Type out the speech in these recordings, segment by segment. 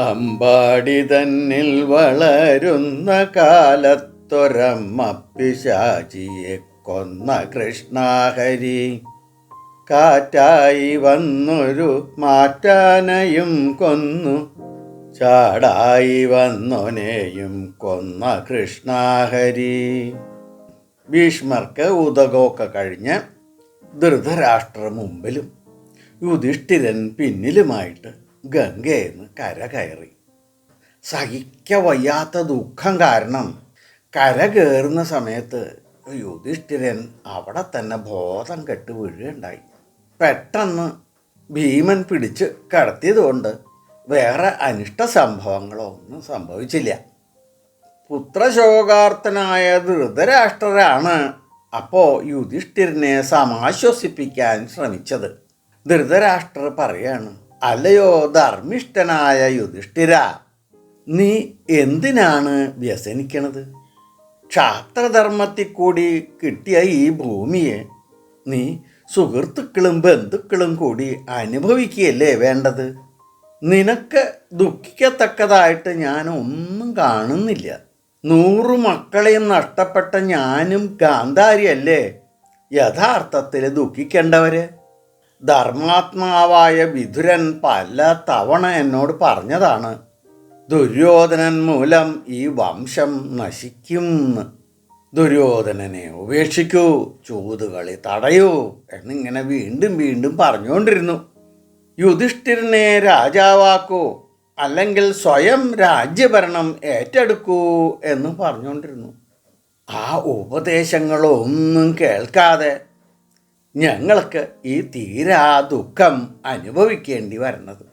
അമ്പാടി തന്നിൽ വളരുന്ന കാലത്തൊരമ്മ പിശാചിയെ കൊന്ന കൃഷ്ണാഹരി. കാറ്റായി വന്നൊരു മാറ്റാനയും കൊന്നു. ചാടായി വന്നൊനെയും കൊന്ന കൃഷ്ണാഹരി. ഭീഷ്മർക്ക് ഉദകമൊക്കെ കഴിഞ്ഞ് ധൃതരാഷ്ട്ര മുമ്പിലും യുധിഷ്ഠിരൻ പിന്നിലുമായിട്ട് ഗംഗയെന്ന് കര കയറി. സഹിക്ക വയ്യാത്ത ദുഃഖം കാരണം കര കയറുന്ന സമയത്ത് യുധിഷ്ഠിരൻ അവിടെ തന്നെ ബോധം കെട്ട് വീഴുകയുണ്ടായി. പെട്ടെന്ന് ഭീമൻ പിടിച്ച് കടത്തിയതുകൊണ്ട് വേറെ അനിഷ്ട സംഭവങ്ങളോ ഒന്നും സംഭവിച്ചില്ല. പുത്രശോകാർത്ഥനായ ധൃതരാഷ്ട്രരാണ് അപ്പോൾ യുധിഷ്ഠിരനെ സമാശ്വസിപ്പിക്കാൻ ശ്രമിച്ചത്. ധൃതരാഷ്ട്രർ പറയാണ് അല്ലയോ ധർമ്മിഷ്ഠനായ യുധിഷ്ഠിര നീ എന്തിനാണ് വ്യസനിക്കണത്? ക്ഷാത്രധർമ്മത്തിൽ കൂടി കിട്ടിയ ഈ ഭൂമിയെ നീ സുഹൃത്തുക്കളും ബന്ധുക്കളും കൂടി അനുഭവിക്കുകയല്ലേ വേണ്ടത്? നിനക്ക് ദുഃഖിക്കത്തക്കതായിട്ട് ഞാൻ ഒന്നും കാണുന്നില്ല. നൂറു മക്കളെയും നഷ്ടപ്പെട്ട ഞാനും ഗാന്ധാരിയല്ലേ? യഥാർത്ഥത്തിൽ ദുഃഖിക്കേണ്ടവര്? ധർമാത്മാവായ വിധുരൻ പല തവണ എന്നോട് പറഞ്ഞതാണ് ദുര്യോധനൻ മൂലം ഈ വംശം നശിക്കും ദുര്യോധനനെ ഉപേക്ഷിക്കൂ ചൂതുകളി തടയൂ എന്നിങ്ങനെ വീണ്ടും വീണ്ടും പറഞ്ഞുകൊണ്ടിരുന്നു. യുധിഷ്ഠിരനെ രാജാവാക്കൂ അല്ലെങ്കിൽ സ്വയം രാജ്യഭരണം ഏറ്റെടുക്കൂ എന്ന് പറഞ്ഞുകൊണ്ടിരുന്നു. ആ ഉപദേശങ്ങളൊന്നും കേൾക്കാതെ ഞങ്ങൾക്ക് ഈ തീരാ ദുഃഖം അനുഭവിക്കേണ്ടി വരുന്നത്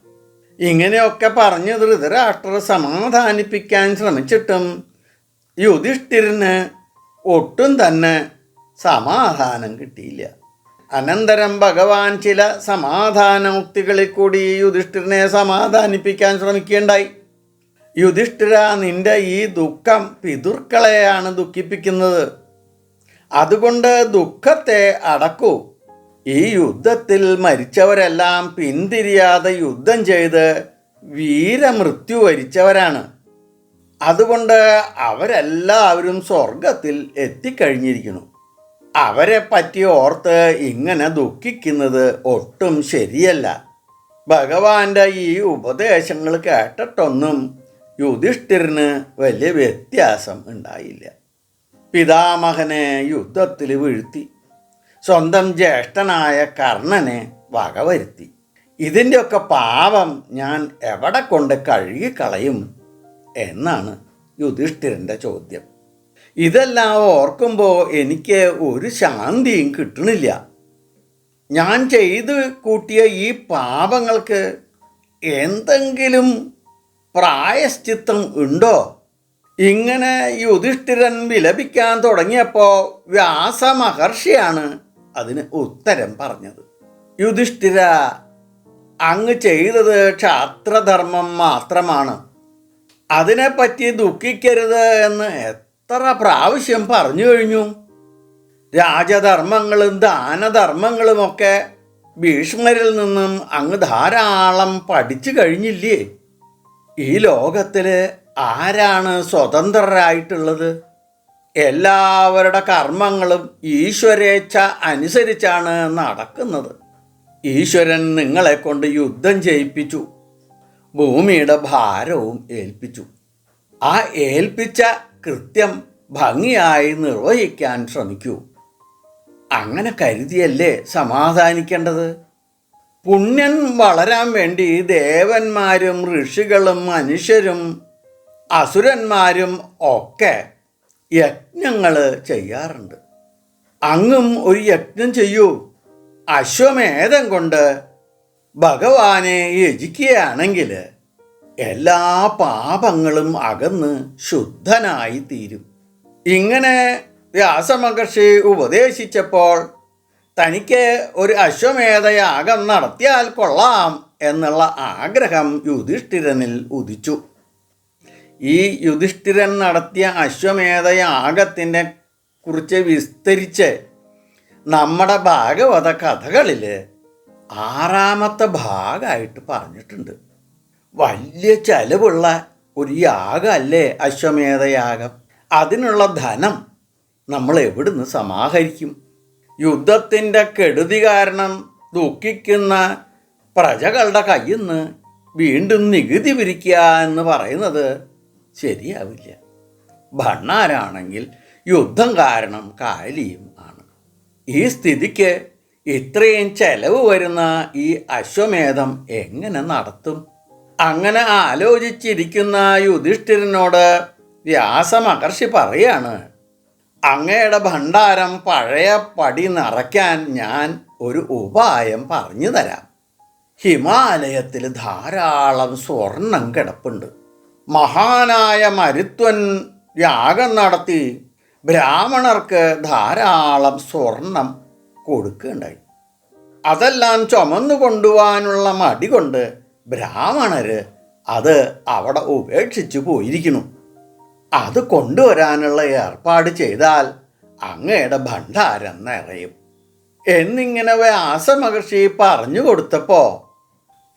ഇങ്ങനെയൊക്കെ പറഞ്ഞ് ധൃതരാഷ്ട്ര സമാധാനിപ്പിക്കാൻ ശ്രമിച്ചിട്ടും യുധിഷ്ഠിരന് ഒട്ടും തന്നെ സമാധാനം കിട്ടിയില്ല. അനന്തരം ഭഗവാൻ ചില സമാധാന മുക്തികളിൽ കൂടി യുധിഷ്ഠിരനെ സമാധാനിപ്പിക്കാൻ ശ്രമിക്കുകയുണ്ടായി. യുധിഷ്ഠിര നിന്റെ ഈ ദുഃഖം പിതൃക്കളെയാണ് ദുഃഖിപ്പിക്കുന്നത്. അതുകൊണ്ട് ദുഃഖത്തെ അടക്കൂ. ഈ യുദ്ധത്തിൽ മരിച്ചവരെല്ലാം പിന്തിരിയാതെ യുദ്ധം ചെയ്ത് വീരമൃത്യു വരിച്ചവരാണ്. അതുകൊണ്ട് അവരെല്ലാവരും സ്വർഗത്തിൽ എത്തിക്കഴിഞ്ഞിരിക്കുന്നു. അവരെ പറ്റി ഓർത്ത് ഇങ്ങനെ ദുഃഖിക്കുന്നത് ഒട്ടും ശരിയല്ല. ഭഗവാന്റെ ഈ ഉപദേശങ്ങൾ കേട്ടിട്ടൊന്നും യുധിഷ്ഠിരന് വലിയ വ്യത്യാസം ഉണ്ടായില്ല. പിതാമഹനെ യുദ്ധത്തിൽ വീഴ്ത്തി. സ്വന്തം ജ്യേഷ്ഠനായ കർണനെ വകവരുത്തി ഇതിന്റെയൊക്കെ പാപം ഞാൻ എവിടെ കൊണ്ട് കഴുകിക്കളയും എന്നാണ് യുധിഷ്ഠിരന്റെ ചോദ്യം. ഇതെല്ലാം ഓർക്കുമ്പോൾ എനിക്ക് ഒരു ശാന്തിയും കിട്ടണില്ല. ഞാൻ ചെയ്തു കൂട്ടിയ ഈ പാപങ്ങൾക്ക് എന്തെങ്കിലും പ്രായശ്ചിത്തം ഉണ്ടോ? ഇങ്ങനെ യുധിഷ്ഠിരൻ വിലപിക്കാൻ തുടങ്ങിയപ്പോൾ വ്യാസമഹർഷിയാണ് അതിന് ഉത്തരം പറഞ്ഞത്. യുധിഷ്ഠിര അങ്ങ് ചെയ്തത് ക്ഷാത്രധർമ്മം മാത്രമാണ്. അതിനെപ്പറ്റി ദുഃഖിക്കരുത് എന്ന് എത്ര പ്രാവശ്യം പറഞ്ഞു കഴിഞ്ഞു. രാജധർമ്മങ്ങളും ദാനധർമ്മങ്ങളുമൊക്കെ ഭീഷ്മരിൽ നിന്നും അങ്ങ് ധാരാളം പഠിച്ചു കഴിഞ്ഞില്ലേ? ഈ ലോകത്തിൽ ആരാണ് സ്വതന്ത്രരായിട്ടുള്ളത്? എല്ലാവരുടെ കർമ്മങ്ങളും ഈശ്വരേച്ഛ അനുസരിച്ചാണ് നടക്കുന്നത്. ഈശ്വരൻ നിങ്ങളെ കൊണ്ട് യുദ്ധം ചെയ്യിപ്പിച്ചു. ഭൂമിയുടെ ഭാരവും ഏൽപ്പിച്ചു. ആ ഏൽപ്പിച്ച കൃത്യം ഭംഗിയായി നിർവഹിക്കാൻ ശ്രമിക്കൂ. അങ്ങനെ കരുതിയല്ലേ സമാധാനിക്കേണ്ടത്? പുണ്യൻ വളരാൻ വേണ്ടി ദേവന്മാരും ഋഷികളും മനുഷ്യരും അസുരന്മാരും ഒക്കെ യജ്ഞങ്ങൾ ചെയ്യാറുണ്ട്. അങ്ങും ഒരു യജ്ഞം ചെയ്യൂ. അശ്വമേധം കൊണ്ട് ഭഗവാനെ യജിക്കുകയാണെങ്കിൽ എല്ലാ പാപങ്ങളും അകന്ന് ശുദ്ധനായി തീരും ഇങ്ങനെ വ്യാസമഹർഷി ഉപദേശിച്ചപ്പോൾ തനിക്ക് ഒരു അശ്വമേധയാഗം നടത്തിയാൽ കൊള്ളാം എന്നുള്ള ആഗ്രഹം യുധിഷ്ഠിരനിൽ ഉദിച്ചു. ഈ യുധിഷ്ഠിരൻ നടത്തിയ അശ്വമേധയാഗത്തിനെ കുറിച്ച് വിസ്തരിച്ച് നമ്മുടെ ഭാഗവത കഥകളിൽ ആറാമത്തെ ഭാഗമായിട്ട് പറഞ്ഞിട്ടുണ്ട്. വലിയ ചെലവുള്ള ഒരു യാഗമല്ലേ അശ്വമേധയാഗം? അതിനുള്ള ധനം നമ്മൾ എവിടുന്ന് സമാഹരിക്കും? യുദ്ധത്തിന്റെ കെടുതി കാരണം ദുഃഖിക്കുന്ന പ്രജകളുടെ കയ്യിൽ നിന്ന് വീണ്ടും നികുതി പിരിക്കുക എന്ന് പറയുന്നത് ശരിയാവില്ല. ഭണ്ണാരാണെങ്കിൽ യുദ്ധം കാരണം കാലിയും ആണ്. ഈ സ്ഥിതിക്ക് ഇത്രയും ചെലവ് വരുന്ന ഈ അശ്വമേധം എങ്ങനെ നടത്തും? അങ്ങനെ ആലോചിച്ചിരിക്കുന്ന യുധിഷ്ഠിരനോട് വ്യാസമഹർഷി പറയാണ് അങ്ങയുടെ ഭണ്ഡാരം പഴയ പടി നിറയ്ക്കാൻ ഞാൻ ഒരു ഉപായം പറഞ്ഞു തരാം. ഹിമാലയത്തിൽ ധാരാളം സ്വർണം കിടപ്പുണ്ട്. മഹാനായ മരുത്വൻ യാഗം നടത്തി ബ്രാഹ്മണർക്ക് ധാരാളം സ്വർണം കൊടുക്കുകയുണ്ടായി. അതെല്ലാം ചുമന്നു കൊണ്ടുപോകാനുള്ള മടി കൊണ്ട് ബ്രാഹ്മണർ അത് അവിടെ ഉപേക്ഷിച്ചു പോയിരിക്കുന്നു. അത് കൊണ്ടുവരാനുള്ള ഏർപ്പാട് ചെയ്താൽ അങ്ങയുടെ ഭണ്ഡാരം നിറയും. എന്നിങ്ങനെ വ്യാസ മഹർഷി പറഞ്ഞു കൊടുത്തപ്പോ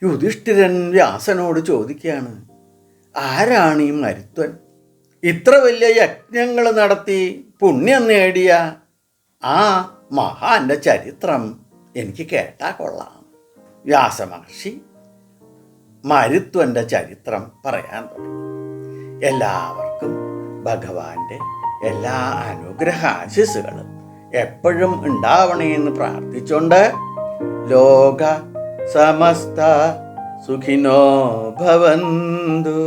യുധിഷ്ഠിരൻ വ്യാസനോട് ചോദിക്കുകയാണ് ആരാണ് ഈ മരുത്വൻ? ഇത്ര വലിയ യജ്ഞങ്ങൾ നടത്തി പുണ്യം നേടിയ ആ മഹാന്റെ ചരിത്രം എനിക്ക് കേട്ടാ കൊള്ളാം. വ്യാസമഹർഷി മരുത്വന്റെ ചരിത്രം പറയാൻ തുടങ്ങി. എല്ലാവർക്കും ഭഗവാന്റെ എല്ലാ അനുഗ്രഹ ആശിസ്സുകളും എപ്പോഴും ഉണ്ടാവണേന്ന് പ്രാർത്ഥിച്ചുകൊണ്ട് ലോക സമസ്ത സുഖിനോ ഭവന്തു.